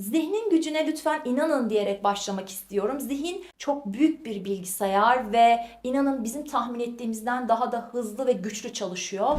Zihnin gücüne lütfen inanın diyerek başlamak istiyorum. Zihin çok büyük bir bilgisayar ve inanın bizim tahmin ettiğimizden daha da hızlı ve güçlü çalışıyor.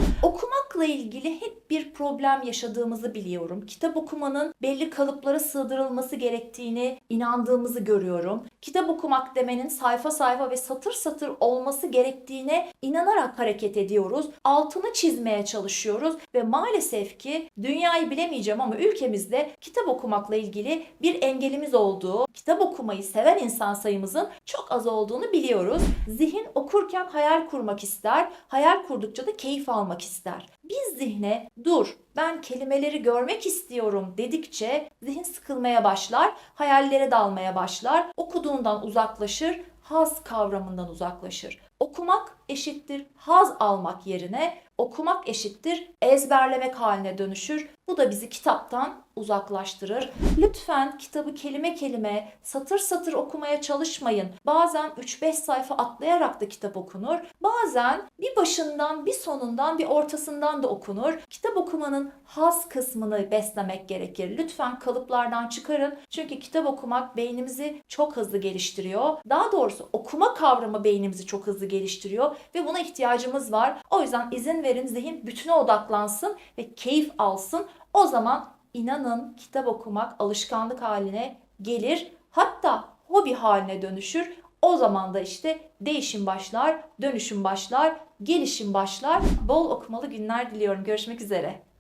Okumakla ilgili hep bir problem yaşadığımızı biliyorum. Kitap okumanın belli kalıplara sığdırılması gerektiğini inandığımızı görüyorum. Kitap okumak demenin sayfa sayfa ve satır satır olması gerektiğine inanarak hareket ediyoruz. Altını çizmeye çalışıyoruz ve maalesef ki dünyayı bilemeyeceğim ama ülkemizde kitap okumakla ilgili bir engelimiz olduğu, kitap okumayı seven insan sayımızın çok az olduğunu biliyoruz. Zihin okurken hayal kurmak ister, hayal kurdukça da keyif almak ister. Biz zihne dur ben kelimeleri görmek istiyorum dedikçe zihin sıkılmaya başlar, hayallere dalmaya başlar, okuduğundan uzaklaşır, haz kavramından uzaklaşır. Okumak eşittir haz almak yerine okumak eşittir ezberlemek haline dönüşür. Bu da bizi kitaptan uzaklaştırır. Lütfen kitabı kelime kelime, satır satır okumaya çalışmayın. Bazen 3-5 sayfa atlayarak da kitap okunur. Bazen bir başından, bir sonundan, bir ortasından da okunur. Kitap okumanın haz kısmını beslemek gerekir. Lütfen kalıplardan çıkarın. Çünkü kitap okumak beynimizi çok hızlı geliştiriyor. Daha doğrusu okuma kavramı beynimizi çok hızlı geliştiriyor ve buna ihtiyacımız var. O yüzden izin verin zihin bütüne odaklansın ve keyif alsın. O zaman inanın kitap okumak alışkanlık haline gelir. Hatta hobi haline dönüşür. O zaman da işte değişim başlar, dönüşüm başlar, gelişim başlar. Bol okumalı günler diliyorum. Görüşmek üzere.